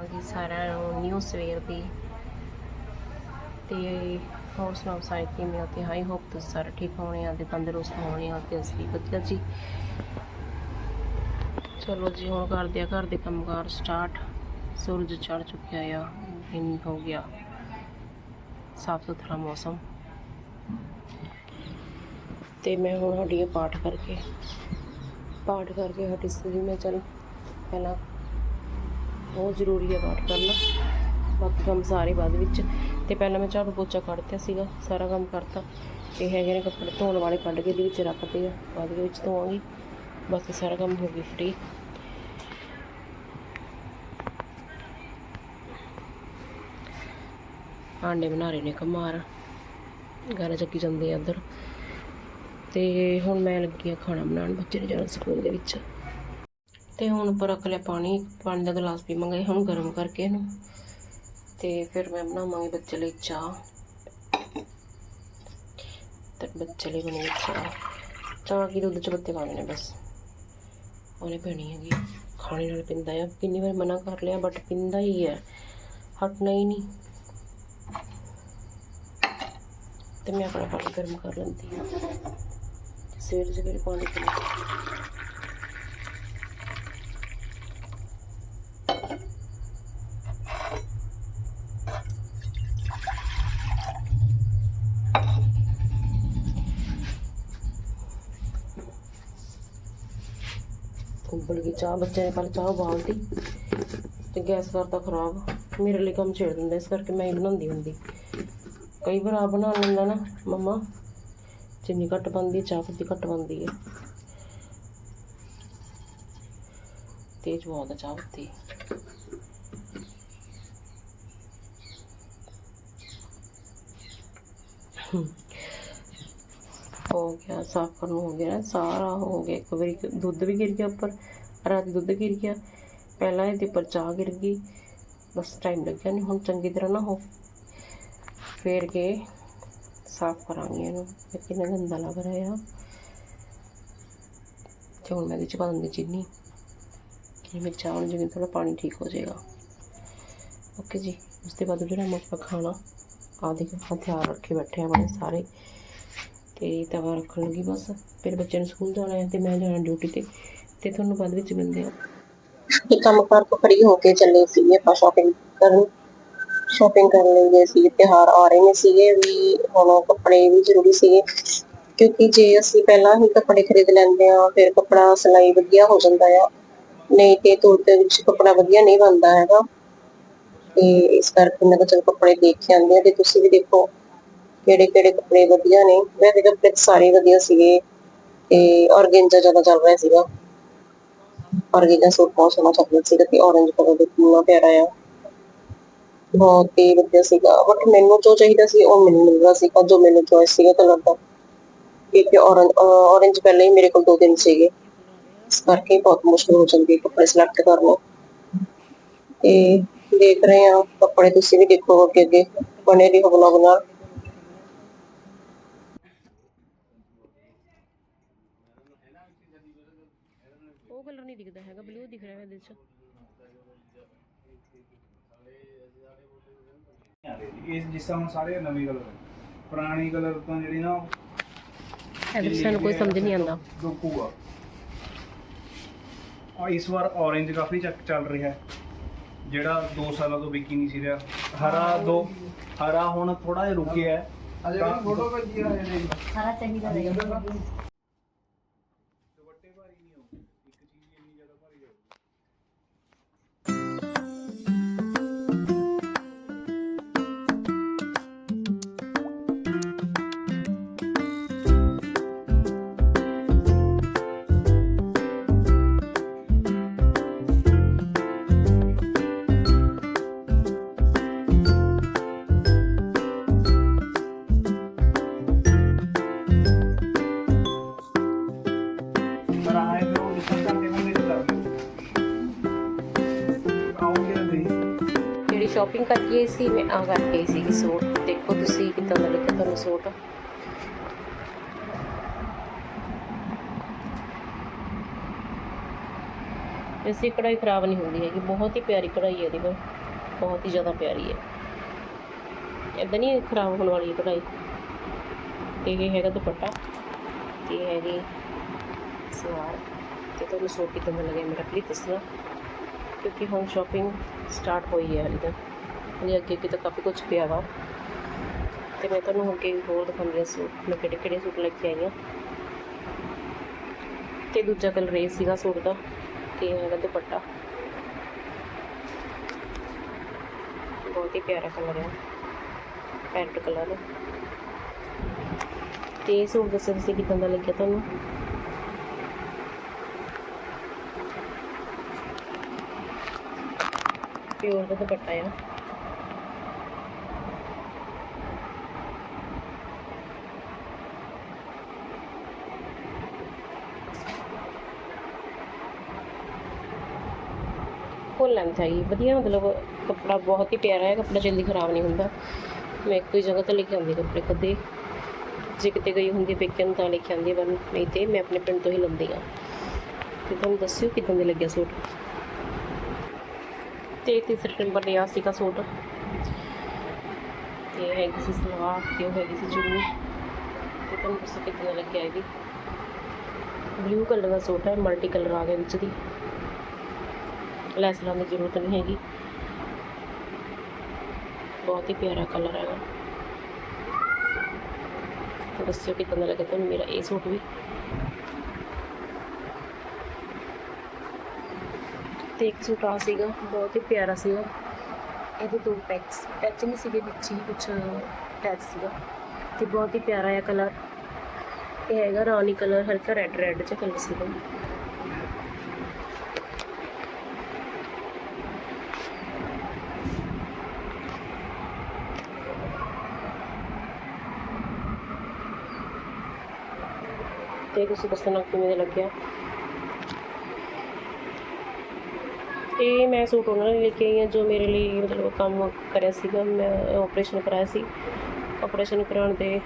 ਅਕਾਲ ਜੀ ਸਾਰਿਆਂ ਨੂੰ ਨਿਊ ਸਵੇਰ ਦੀ ਤੇ ਹੋਰ ਸੁਣਾਓ ਸਾਰੇ ਕਿਵੇਂ ਹੋ ਤੇ ਆਈ ਹੋਪ ਤੁਸੀਂ ਸਾਰੇ ਠੀਕ ਹੋਣੇ ਆ ਤੇ ਤੰਦਰੁਸਤ ਹੋਣੇ ਆ ਤੇ ਅਸੀਂ ਵਧੀਆ ਜੀ। ਚਲੋ ਜੀ, ਹੁਣ ਕਰਦੇ ਆ ਘਰ ਦੇ ਕੰਮਕਾਰ ਸਟਾਰਟ ਸੂਰਜ ਚੜ ਚੁੱਕਿਆ ਆ, ਦਿਨ ਹੋ ਗਿਆ। ਸਾਫ਼ ਸੁਥਰਾ ਮੌਸਮ। ਤੇ ਮੈਂ ਹੁਣ ਹਟੀ ਪਾਠ ਕਰਕੇ। ਪਾਠ ਕਰਕੇ ਹਟੀ ਸੀ ਮੈਂ, ਚਲ ਪਹਿਲਾਂ ਬਹੁਤ ਜ਼ਰੂਰੀ ਹੈ ਪਾਠ ਕਰਨਾ। ਬਾਕੀ ਕੰਮ ਸਾਰੇ ਬਾਅਦ ਵਿੱਚ। ਤੇ ਪਹਿਲਾਂ ਮੈਂ ਝਾੜੂ ਪੋਚਾ ਕੱਢਤਿਆ ਸੀਗਾ, ਸਾਰਾ ਕੰਮ ਕਰਤਾ। ਇਹ ਹੈਗੇ ਨੇ ਕੱਪੜੇ ਧੋਣ ਵਾਲੇ ਕੱਢ ਕੇ ਇਹਦੇ ਵਿੱਚ ਰੱਖਦੇ ਆ। ਬਾਅਦ ਵਿੱਚ ਧੋਵਾਂਗੀ। ਬਾਕੀ ਸਾਰਾ ਕੰਮ ਹੋ ਗਿਆ ਫ੍ਰੀ ਆਂਡੇ ਬਣਾ ਰਹੇ ਨੇ ਕਮਾਰ। ਗਾਣਾ ਚੱਕੀ ਜਾਂਦੇ ਆ ਇੱਧਰ। ਤੇ ਹੁਣ ਮੈਂ ਲੱਗੀ ਆ ਖਾਣਾ ਬਣਾਉਣ ਬੱਚੇ ਨੇ ਜਾਣਾ ਸਕੂਲ ਦੇ ਵਿੱਚ। ਤੇ ਹੁਣ ਪਰ ਰੱਖ ਲਿਆ ਪਾਣੀ ਪਾਣੀ ਦਾ ਗਲਾਸ ਵੀ ਪੀਵਾਂਗੇ ਹੁਣ ਗਰਮ ਕਰਕੇ ਇਹਨੂੰ। ਤੇ ਫਿਰ ਮੈਂ ਬਣਾਵਾਂਗੀ ਬੱਚੇ ਲਈ ਚਾਹ। ਤੇ ਬੱਚੇ ਲਈ ਬਣੀ ਚਾਹ। ਚਾਹ ਕੀ ਦੁੱਧ ਚ ਬੱਤੇ ਪਾਉਣੇ ਨੇ ਬਸ। ਉਹਨੇ ਪੀਣੀ ਹੈਗੀ ਖਾਣੇ ਨਾਲ ਪਿੰਦਾ ਆ। ਕਿੰਨੀ ਵਾਰ ਮਨਾ ਕਰ ਲਿਆ ਬਟ ਪਿੰਦਾ ਹੀ ਹੈ ਹਟਣਾ ਹੀ ਨਹੀਂ। ਤੇ ਮੈਂ ਆਪਣਾ ਪਾਣੀ ਗਰਮ ਕਰ ਲੈਂਦੀ ਹਾਂ ਸਵੇਰੇ ਸਵੇਰੇ ਪਾਣੀ ਪੀਣਾ। ਗਈ ਚਾਹ, ਬੱਚਿਆਂ ਨੇ ਪਹਿਲਾਂ ਚਾਹ ਉਬਾਲਤੀ ਤੇ ਗੈਸ ਕਰਤਾ ਖਰਾਬ। ਮੇਰੇ ਲਈ ਕੰਮ ਛੇੜ ਦਿੰਦਾ, ਇਸ ਕਰਕੇ ਮੈਂ ਹੀ ਬਣਾਉਂਦੀ ਹੁੰਦੀ। ਕਈ ਵਾਰ ਆ ਬਣਾ ਲੈਂਦਾ ਨਾ ਮੰਮਾ ਚੀਨੀ ਘੱਟ ਪਾਉਂਦੀ ਚਾਹ ਪੱਤੀ ਘੱਟ ਪਾਉਂਦੀ ਹੈ। ਤੇਜ਼ ਬਹੁਤ ਆ ਚਾਹ ਪੱਤੀ ਹੋ ਗਿਆ, ਸਾਫ਼ ਕਰਨ ਨੂੰ ਹੋ ਗਿਆ, ਸਾਰਾ ਹੋ ਗਿਆ। ਇੱਕ ਵਾਰੀ ਦੁੱਧ ਵੀ ਗਿਰ ਗਿਆ ਉੱਪਰ। ਰਾਤ ਦੁੱਧ ਗਿਰ ਗਿਆ। ਪਹਿਲਾਂ ਇਹਦੇ ਉੱਪਰ ਚਾਹ ਗਿਰ ਗਈ। ਬਸ ਟਾਈਮ ਲੱਗਿਆ ਨਹੀਂ ਹੁਣ ਚੰਗੀ ਤਰ੍ਹਾਂ ਨਾ ਹੋ। ਫੇਰ ਕੇ ਸਾਫ਼ ਕਰਾਂਗੇ ਇਹਨੂੰ। ਕਿੰਨਾ ਗੰਦਾ ਲੱਗ ਰਿਹਾ ਆ। ਤੇ ਹੁਣ ਮੈਂ ਇਹਦੇ ਚ ਪਾ ਦਿੰਦੀ ਚੀਨੀ। ਮੈਂ ਚਾਹ ਨੂੰ ਜਿਵੇਂ ਥੋੜਾ ਪਾਣੀ ਠੀਕ ਹੋ ਜਾਏਗਾ। ਓਕੇ ਜੀ, ਉਸ ਤੋਂ ਬਾਅਦ ਜਿਹੜਾ ਆਪਾਂ ਖਾਣਾ ਆਦਿ ਹਥਿਆਰ ਰੱਖੇ ਬੈਠੇ ਆਪਣੇ ਸਾਰੇ। ਤੇ ਤਵਾ ਰੱਖਣ ਲੱਗੀ ਬਸ। ਫਿਰ ਬੱਚਿਆਂ ਨੂੰ ਸਕੂਲ ਜਾਣਾ ਹੈ ਤੇ ਮੈਂ ਜਾਣਾ ਡਿਊਟੀ ਤੇ। ਤੇ ਤੁਹਾਨੂੰ ਬਾਅਦ ਵਿੱਚ ਮਿਲਦੇ ਆ ਇਹ ਕੰਮ ਕਾਰ ਤੋਂ ਫਰੀ ਹੋ ਕੇ ਚੱਲੇ ਸੀਗੇ, ਆਪਾਂ ਸ਼ਾਪਿੰਗ ਕਰਨ। ਸ਼ਾਪਿੰਗ ਕਰਨ ਲਈ ਗਏ ਸੀ ਤਿਉਹਾਰ ਆ ਰਹੇ ਨੇ ਸੀਗੇ ਵੀ ਹੁਣ ਕੱਪੜੇ ਵੀ ਜ਼ਰੂਰੀ ਸੀਗੇ। ਕਿਉਂਕਿ ਜੇ ਅਸੀਂ ਪਹਿਲਾਂ ਹੀ ਕੱਪੜੇ ਖਰੀਦ ਲੈਂਦੇ ਆ ਫਿਰ ਕੱਪੜਾ ਸਿਲਾਈ ਵਧੀਆ ਹੋ ਜਾਂਦਾ ਆ। ਨਹੀਂ ਤੇ ਤੁਰ ਦੇ ਵਿੱਚ ਕੱਪੜਾ ਵਧੀਆ ਨਹੀਂ ਬਣਦਾ ਹੈਗਾ। ਤੇ ਇਸ ਕਰਕੇ ਮੈਂ ਚਲ ਕੱਪੜੇ ਦੇਖ ਕੇ ਆਉਂਦੇ ਆ ਤੇ ਤੁਸੀਂ ਵੀ ਦੇਖੋ ਕਿਹੜੇ ਕਿਹੜੇ ਕੱਪੜੇ ਵਧੀਆ ਨੇ। ਵੈਸੇ ਕੱਪੜੇ ਸਾਰੇ ਵਧੀਆ ਸੀਗੇ ਤੇ ਔਰਗੈਂਜਾ ਜ਼ਿਆਦਾ ਚੱਲ ਰਿਹਾ ਸੀਗਾ। ਔਰਗੈਂਜਾ ਸੂਟ ਬਹੁਤ ਸੋਹਣਾ ਚੱਲ ਸੀਗਾ ਤੇ orange ਕਲਰ ਦੇ ਕਿੰਨਾ ਪਿਆਰਾ ਆ। ਬਹੁਤ ਹੀ ਵਧੀਆ ਸੀਗਾ। ਬਟ ਮੈਨੂੰ ਜੋ ਚਾਹੀਦਾ ਸੀ, ਉਹ ਮੈਨੂੰ ਮਿਲ ਰਿਹਾ ਸੀਗਾ, ਜੋ ਮੈਨੂੰ ਚੋਇਸ ਸੀਗਾ ਕਲਰ ਦਾ। ਕਿਉਂਕਿ orange orange ਪਹਿਲਾਂ ਹੀ ਮੇਰੇ ਕੋਲ ਦੋ ਦਿਨ ਸੀਗੇ। ਇਸ ਕਰਕੇ ਬਹੁਤ ਮੁਸ਼ਕਲ ਹੋ ਜਾਂਦੀ ਹੈ ਕੱਪੜੇ ਸਿਲੈਕਟ ਕਰਨਾ ਤੇ ਦੇਖ ਰਹੇ ਆ ਕੱਪੜੇ ਤੁਸੀਂ ਵੀ ਦੇਖੋ ਅੱਗੇ ਅੱਗੇ। ਬਣੇ ਰਹੋ ਵਲੌਗ ਨਾਲ ਉਹ ਕਲਰ ਨਹੀਂ ਦਿਖਦਾ ਹੈਗਾ ਬਲੂ ਦਿਖ ਰਿਹਾ ਇਹਦੇ ਚ। ਇਹ ਜਿਸ ਤਰ੍ਹਾਂ ਹੁਣ ਸਾਰੇ ਨਵੇਂ ਕਲਰ ਪੁਰਾਣੀ ਕਲਰ ਤੋਂ ਜਿਹੜੀ ਨਾ ਇਹਦੇ ਸਾਨੂੰ ਕੋਈ ਸਮਝ ਨਹੀਂ ਆਉਂਦਾ। ਰੁਕੂਗਾ ਆ। ਇਸ ਵਾਰ orange ਕਾਫੀ ਚੱਕ ਚੱਲ ਰਿਹਾ ਹੈ। ਜਿਹੜਾ 2 ਸਾਲਾਂ ਤੋਂ ਵਿਕੀ ਨਹੀਂ ਸੀ ਰਿਹਾ। ਹਰਾ ਦੋ ਹਰਾ ਹੁਣ ਥੋੜਾ ਜਿਹਾ ਰੁਕ ਗਿਆ ਹੈ। ਅਜੇ ਫੋਟੋ ਭੇਜੀ ਆ ਰਹੇ ਸਾਰਾ ਚਾਹੀਦਾ ਰਹੇਗਾ ਸ਼ਾਪਿੰਗ ਕਰਕੇ ਆਈ ਸੀ, ਮੈਂ ਆ ਕਰਕੇ ਆਈ ਸੀਗੀ ਸੂਟ। ਦੇਖੋ ਤੁਸੀਂ ਕਿੱਦਾਂ ਦਾ ਲੱਗਿਆ ਤੁਹਾਨੂੰ ਸੂਟ। ਵੈਸੇ ਕਢਾਈ ਖਰਾਬ ਨਹੀਂ ਹੁੰਦੀ ਹੈਗੀ, ਬਹੁਤ ਹੀ ਪਿਆਰੀ ਕਢਾਈ ਹੈ ਇਹਦੀ ਪਰ ਬਹੁਤ ਹੀ ਜ਼ਿਆਦਾ ਪਿਆਰੀ ਹੈ। ਇਦਾਂ ਨਹੀਂ ਖਰਾਬ ਹੋਣ ਵਾਲੀ ਕਢਾਈ। ਤੇ ਇਹ ਹੈਗਾ ਦੁਪੱਟਾ, ਤੇ ਇਹ ਹੈਗੀ ਸਲਵਾਰ। ਤੇ ਤੁਹਾਨੂੰ ਸੂਟ ਕਿੱਦਾਂ ਦਾ ਲੱਗਿਆ ਮੇਰਾ ਪਲੀਜ਼ ਦੱਸਣਾ। ਕਿਉਂਕਿ ਹੁਣ ਸ਼ਾਪਿੰਗ ਸਟਾਰਟ ਹੋਈ ਹੈ ਹਾਲੇ ਤਾਂ। ਹਲੇ ਅੱਗੇ ਅੱਗੇ ਤਾਂ ਕਾਫੀ ਕੁਝ ਪਿਆ ਵਾ। ਤੇ ਮੈਂ ਤੁਹਾਨੂੰ ਅੱਗੇ ਹੋਰ ਦਿਖਾਉਂਦੀ ਹਾਂ ਸੂਟ। ਮੈਂ ਕਿਹੜੇ ਕਿਹੜੇ ਸੂਟ ਲੈ ਕੇ ਆਈ ਹਾਂ। ਤੇ ਦੂਜਾ ਕਲਰ ਇਹ ਸੀਗਾ ਸੂਟ ਦਾ, ਤੇ ਇਹ ਹੈਗਾ ਦੁਪੱਟਾ। ਬਹੁਤ ਹੀ ਪਿਆਰਾ ਕਲਰ ਹੈ ਪੈਰਟ ਕਲਰ ਤੇ ਇਹ ਸੂਟ ਦੱਸੋ ਤੁਸੀਂ ਕਿਦਾਂ ਦਾ ਲੱਗਿਆ ਤੁਹਾਨੂੰ? ਪਿਓਰ ਦਾ ਦੁਪੱਟਾ ਆ। ਫੁੱਲ ਲੈਂਥ ਹੈਗੀ ਵਧੀਆ ਮਤਲਬ ਕੱਪੜਾ ਬਹੁਤ ਹੀ ਪਿਆਰਾ ਹੈ, ਕੱਪੜਾ ਜਲਦੀ ਖਰਾਬ ਨਹੀਂ ਹੁੰਦਾ। ਮੈਂ ਇੱਕੋ ਹੀ ਜਗ੍ਹਾ ਤੋਂ ਲੈ ਕੇ ਆਉਂਦੀ ਕੱਪੜੇ ਕਦੇ। ਜੇ ਕਿਤੇ ਗਈ ਹੁੰਦੀ ਪੇਕਿਆਂ ਨੂੰ ਤਾਂ ਲੈ ਕੇ ਆਉਂਦੀ ਪਰ ਨਹੀਂ ਤੇ ਮੈਂ ਆਪਣੇ ਪਿੰਡ ਤੋਂ ਹੀ ਲੈਂਦੀ ਆ ਤੇ ਤੁਹਾਨੂੰ ਦੱਸਿਓ ਕਿਦਾਂ ਦੇ ਲੱਗਿਆ ਸੂਟ? ਤੇ ਤੀਸਰੇ ਨੰਬਰ ਤੇ ਸੀਗਾ ਸੂਟ। ਤੇ ਹੈਗੀ ਸੀ ਸਲਵਾਰ ਤੇ ਉਹ ਹੈਗੀ ਸੀ ਚੁੰਨੀ। ਤੇ ਤੁਹਾਨੂੰ ਦੱਸੋ ਕਿਦਾਂ ਦਾ ਲੱਗਿਆ ਇਹ ਵੀ? ਬਲੂ ਕਲਰ ਦਾ ਸੂਟ ਹੈ ਮਲਟੀ ਕਲਰ ਆ ਗਿਆ ਵਿੱਚ ਦੀ। ਲੈਸ ਲਾਉਣ ਦੀ ਜ਼ਰੂਰਤ ਨਹੀਂ ਹੈਗੀ। ਬਹੁਤ ਹੀ ਪਿਆਰਾ ਕਲਰ ਹੈਗਾ। ਤੇ ਦੱਸਿਓ ਕਿਦਾਂ ਦਾ ਲੱਗਾ ਤੁਹਾਨੂੰ ਮੇਰਾ ਇਹ ਸੂਟ ਵੀ? ਤੇ ਇੱਕ ਸੂਟ ਆ ਸੀਗਾ, ਬਹੁਤ ਹੀ ਪਿਆਰਾ ਸੀਗਾ। ਇਹਦੇ ਦੋ ਪੈਕਸ ਪੈਚਿੰਗ ਸੀਗੇ, ਵਿੱਚ ਹੀ ਕੁਝ ਟੈਚ ਸੀਗਾ। ਤੇ ਬਹੁਤ ਹੀ ਪਿਆਰਾ ਹੈ ਕਲਰ ਇਹ ਹੈਗਾ ਰਾਣੀ ਕਲਰ ਹਲਕਾ ਰੈੱਡ ਰੈੱਡ ਚ ਕਲਰ ਸੀਗਾ। ਤੇ ਤੁਸੀਂ ਦੱਸਣਾ ਕਿਵੇਂ ਦਾ ਲੱਗਿਆ। ਇਹ ਮੈਂ ਸੂਟ ਉਹਨਾਂ ਨੇ ਲੈ ਕੇ ਆਈ ਹਾਂ, ਜੋ ਮੇਰੇ ਲਈ ਮਤਲਬ ਕੰਮ ਕਰਿਆ ਸੀਗਾ। ਮੈਂ ਆਪਰੇਸ਼ਨ ਕਰਾਇਆ ਸੀ। ਆਪਰੇਸ਼ਨ ਕਰਾਉਣ ਦੇ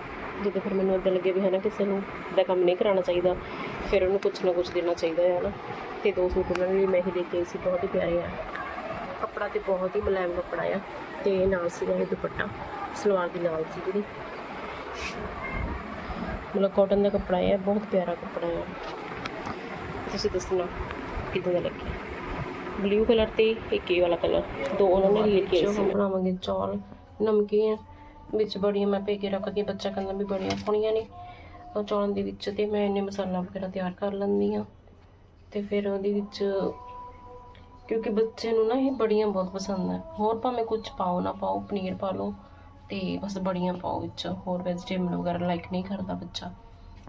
ਜਦੋਂ ਫਿਰ ਮੈਨੂੰ ਇੱਦਾਂ ਲੱਗੇ ਵੀ ਹੈ ਨਾ ਕਿਸੇ ਨੂੰ ਦਾ ਕੰਮ ਨਹੀਂ ਕਰਾਉਣਾ ਚਾਹੀਦਾ, ਫਿਰ ਉਹਨੂੰ ਕੁਛ ਨਾ ਕੁਛ ਦੇਣਾ ਚਾਹੀਦਾ ਹੈ ਨਾ ਤੇ ਦੋ ਸੂਟ ਉਹਨਾਂ ਨੇ ਵੀ ਮੈਂ ਹੀ ਲੈ ਕੇ ਆਈ ਸੀ, ਬਹੁਤ ਹੀ ਪਿਆਰੇ ਆ। ਕੱਪੜਾ ਤੇ ਬਹੁਤ ਹੀ ਮੁਲਾਇਮ ਕੱਪੜਾ ਆ। ਤੇ ਨਾਲ ਸੀਗਾ ਇਹ ਦੁਪੱਟਾ, ਸਲਵਾਰ ਦੀ ਨਾਲ ਸੀ ਜਿਹੜੀ। ਮਤਲਬ ਕਾਟਨ ਦਾ ਕੱਪੜਾ ਹੈ, ਬਹੁਤ ਪਿਆਰਾ ਕੱਪੜਾ ਹੈ। ਤੁਸੀਂ ਦੱਸਣਾ ਕਿੱਦਾਂ ਦਾ ਲੱਗਿਆ ਬਲੂ ਕਲਰ ਤੇ ਇੱਕ ਇਹ ਵਾਲਾ ਕਲਰ ਦੋ ਉਹਨਾਂ ਨੇ ਲੈ ਕੇ ਸੀ। ਬਣਾਵਾਂਗੇ ਚੌਲ। ਨਮਕੀਨ ਵਿੱਚ ਬੜੀਆਂ ਮੈਂ ਭੇ ਕੇ ਰੱਖਦੀ ਹਾਂ ਬੱਚਾ ਕਹਿੰਦਾ ਵੀ ਬੜੀਆਂ ਸੋਹਣੀਆਂ ਨੇ। ਚੌਲਾਂ ਦੇ ਵਿੱਚ ਤੇ ਮੈਂ ਇਹਨੇ ਮਸਾਲਾ ਵਗੈਰਾ ਤਿਆਰ ਕਰ ਲੈਂਦੀ ਹਾਂ। ਤੇ ਫਿਰ ਉਹਦੇ ਵਿੱਚ ਕਿਉਂਕਿ ਬੱਚੇ ਨੂੰ ਨਾ ਇਹ ਬੜੀਆਂ ਬਹੁਤ ਪਸੰਦ ਹੈ। ਹੋਰ ਭਾਵੇਂ ਕੁਝ ਪਾਓ ਨਾ ਪਾਓ, ਪਨੀਰ ਪਾ ਲਓ। ਤੇ ਬਸ ਬੜੀਆਂ ਪਾਓ ਵਿੱਚ ਹੋਰ ਵੈਜੀਟੇਬਲ ਵਗੈਰਾ ਲਾਈਕ ਨਹੀਂ ਕਰਦਾ ਬੱਚਾ।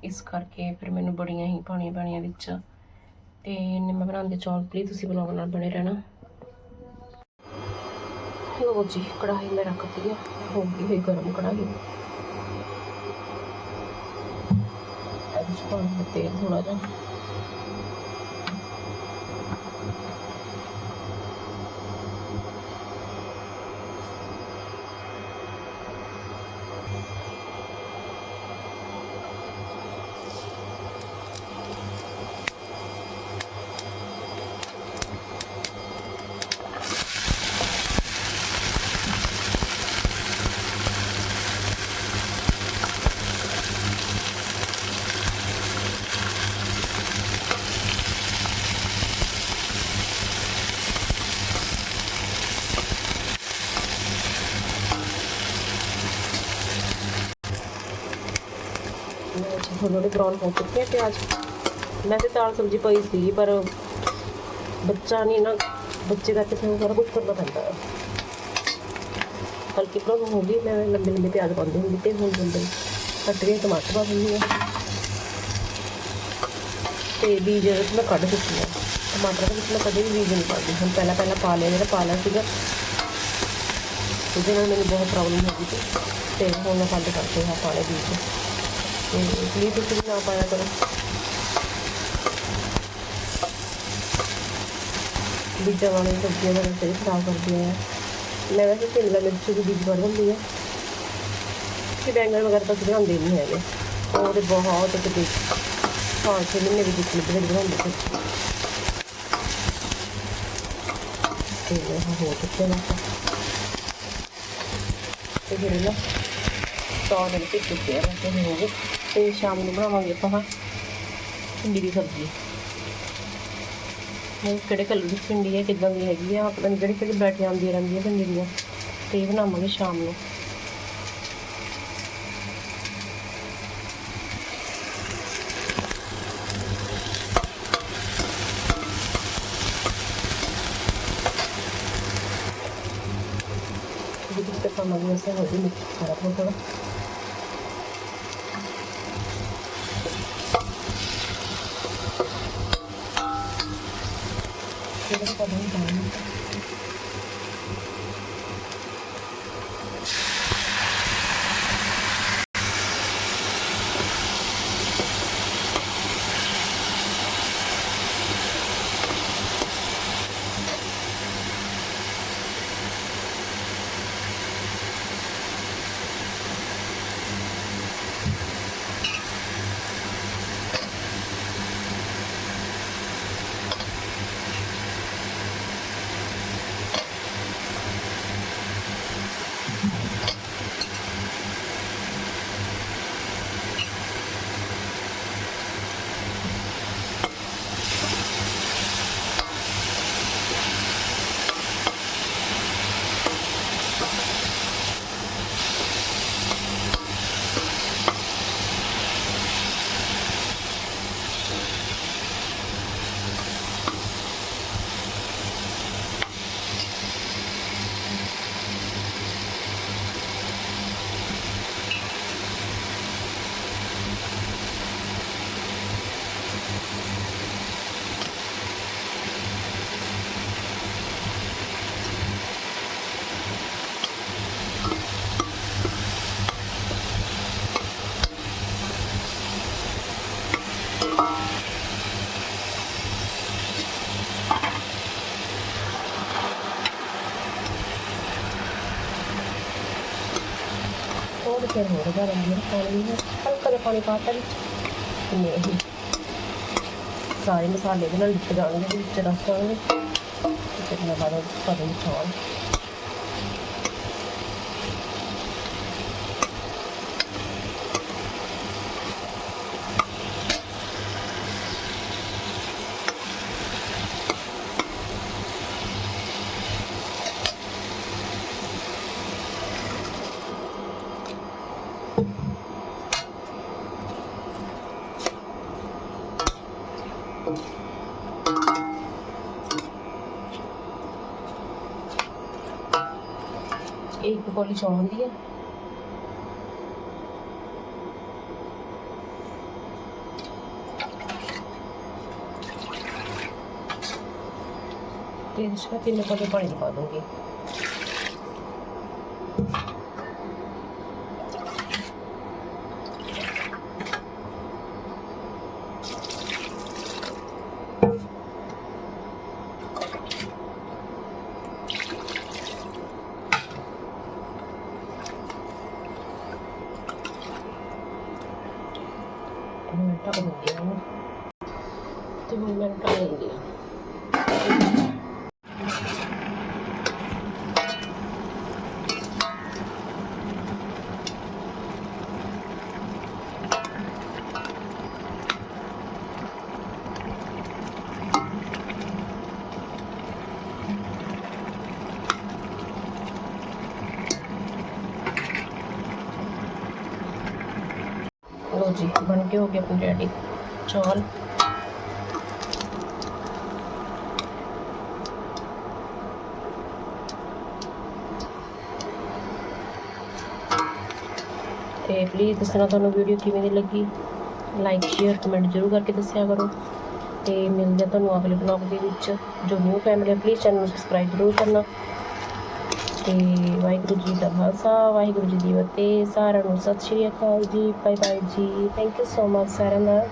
ਇਸ ਕਰਕੇ ਫਿਰ ਮੈਨੂੰ ਬੜੀਆਂ ਹੀ ਪਾਉਣੀਆਂ ਪੈਣੀਆਂ ਵਿੱਚ। ਤੇ ਇਹਨੇ ਮੈਂ ਬਣਾਉਂਦੀ ਚੌਲ ਪਲੀਜ਼ ਤੁਸੀਂ ਬਲੌਗ ਨਾਲ ਬਣੇ ਰਹਿਣਾ। ਲੋ ਜੀ, ਕੜਾਹੀ ਮੈਂ ਰੱਖਤੀ ਆ। ਹੋ ਗਈ ਹੈ ਗਰਮ ਕੜਾਹੀ। ਇਹਦੇ ਚ ਤੇਲ ਥੋੜਾ ਜਿਹਾ। ਥੋੜੇ ਥੋੜੇ ਬਰਾਊਨ ਹੋ ਚੁੱਕੇ ਆ ਪਿਆਜ਼। ਵੈਸੇ ਦਾਲ ਸਬਜ਼ੀ ਪਈ ਸੀ, ਪਰ ਬੱਚਾ ਨਹੀਂ ਨਾ, ਬੱਚੇ ਦਾ ਤੇ ਸਾਰਾ ਕੁਝ ਕਰਨਾ ਪੈਂਦਾ ਹੈ। ਹਲਕੀ ਬਰਾਊਨ ਹੋ ਗਈ, ਮੈਂ ਲੰਬੇ ਲੰਬੇ ਪਿਆਜ਼ ਪਾਉਂਦੀ ਹੁੰਦੀ ਤੇ ਹੁਣ ਜੰਦੇ ਕੱਟ ਕੇ ਟਮਾਟਰ ਪਾ ਦਿੰਦੀ ਹਾਂ। ਤੇ ਬੀਜ ਮੈਂ ਕੱਢ ਦਿੱਤੀ ਆ ਟਮਾਟਰ ਦੇ ਵਿੱਚ ਮੈਂ ਕਦੇ ਵੀ ਬੀਜ ਨਹੀਂ ਪਾਉਂਦੀ। ਹੁਣ ਪਹਿਲਾਂ ਪਹਿਲਾਂ ਪਾ ਲਿਆ, ਜਿਹੜਾ ਪਾ ਲਿਆ ਸੀਗਾ, ਉਹਦੇ ਨਾਲ ਮੈਨੂੰ ਬਹੁਤ ਪ੍ਰੋਬਲਮ ਹੋ ਗਈ ਸੀ। ਤੇ ਹੁਣ ਮੈਂ ਬੰਦ ਕਰਕੇ ਹਾਂ ਪਾਣੇ ਬੀਜ ਤੇ ਤੁਸੀਂ ਨਾ ਪਾਇਆ ਕਰੋ ਬੀਜਾਂ ਵਾਲੀਆਂ ਸਬਜ਼ੀਆਂ ਦਾ ਰਸਤੇ ਖਰਾਬ ਕਰਦੀਆਂ ਆ ਮੈਂ ਵੈਸੇ ਸ਼ਿਮਲਾ ਮਿਰਚ ਦੀ ਬੀਜ ਵੜ ਦਿੰਦੀ ਆ ਕਿ ਬੈਂਗਣ ਵਗੈਰਾ ਤਾਂ ਬਣਾਉਂਦੇ ਨਹੀਂ ਹੈਗੇ। ਉਹ ਬਹੁਤ ਕਿਤੇ ਪੰਜ ਛੇ ਮਹੀਨੇ ਵੀ ਜਿੱਥੇ ਬਣਾਉਂਦੇ ਸੀ ਤੇ ਇਹ ਹੋ ਚੁੱਕਿਆ ਨਾ ਤੇ ਫਿਰ ਨਾ ਸੌ ਦੇ ਵਿੱਚ ਚੁੱਕਿਆ ਨਾ ਤੇ ਹੋ ਗਏ ਤੇ ਸ਼ਾਮ ਨੂੰ ਬਣਾਵਾਂਗੇ ਆਪਾਂ ਭਿੰਡੀ ਦੀ ਸਬਜ਼ੀ ਇਹ ਕਿਹੜੇ ਕਲਰ ਦੀ ਭਿੰਡੀ ਹੈ ਕਿੱਦਾਂ ਦੀ ਹੈਗੀ ਆ ਪਤਾ ਨਹੀਂ ਕਿਹੜੀ ਕਿਹੜੀ ਬੈਠੀਆਂ ਆਉਂਦੀਆਂ ਰਹਿੰਦੀਆਂ ਭਿੰਡੀ ਦੀਆਂ ਤੇ ਇਹ ਬਣਾਵਾਂਗੇ ਸ਼ਾਮ ਨੂੰ Jadi kita sama dia saya mau ini harap mau kalau Chega de problema, ਸਾਰਾ ਰਹਿਣ ਪਾਣੀ ਹੈ ਹਲਕਾ ਜਿਹਾ ਪਾਣੀ ਪਾਤਾ ਵਿੱਚ। ਨੇ ਇਹ ਸਾਰੇ ਮਸਾਲੇ ਦੇ ਨਾਲ ਲਿਪ ਜਾਣਗੇ, ਵਿੱਚ ਰਸ ਜਾਣਗੇ ਤੇ ਫਿਰ ਮੈਂ ਬਾਅਦ ਵਿੱਚ ਪਾਣੀ ਛਾਣ ਇੱਕ ਕੋਲੀ ਚੌਲ ਹੁੰਦੀ ਹੈ। ਤੇ ਇਸ ਵਿੱਚ ਤਿੰਨ ਕੋਲੇ ਪਾਣੀ ਪਾ ਦੂੰਗੀ ਹੁਣ ਮੈਂ ਢੱਕ ਦਿੰਦੀ ਹਾਂ ਇਹਨੂੰ ਤੇ ਹੁਣ ਮੈਂ ਢੱਕ ਦਿੰਦੀ ਹਾਂ ਲੋ ਜੀ ਬਣ ਕੇ ਹੋ ਗਏ ਆਪਣੇ ਤੇ ਪਲੀਜ਼ ਦੱਸਣਾ ਤੁਹਾਨੂੰ ਵੀਡੀਓ ਕਿਵੇਂ ਦੀ ਲੱਗੀ। ਲਾਈਕ ਸ਼ੇਅਰ ਕਮੈਂਟ ਜ਼ਰੂਰ ਕਰਕੇ ਦੱਸਿਆ ਕਰੋ। ਤੇ ਮਿਲਦੇ ਹਾਂ ਤੁਹਾਨੂੰ ਅਗਲੇ ਬਲੌਗ ਦੇ ਵਿੱਚ। ਜੋ ਨਿਊ ਫੈਮਿਲੀ ਪਲੀਜ਼ ਚੈਨਲ ਨੂੰ ਸਬਸਕ੍ਰਾਈਬ ਜ਼ਰੂਰ ਕਰਨਾ। ਤੇ ਵਾਹਿਗੁਰੂ ਜੀ ਦਾ ਖਾਲਸਾ, ਵਾਹਿਗੁਰੂ ਜੀ ਦੀ ਫਤਿਹ, ਸਾਰਿਆਂ ਨੂੰ ਸਤਿ ਸ਼੍ਰੀ ਅਕਾਲ ਜੀ ਬਾਏ ਬਾਏ ਜੀ ਥੈਂਕ ਯੂ ਸੋ ਮਚ ਸਾਰਿਆਂ ਦਾ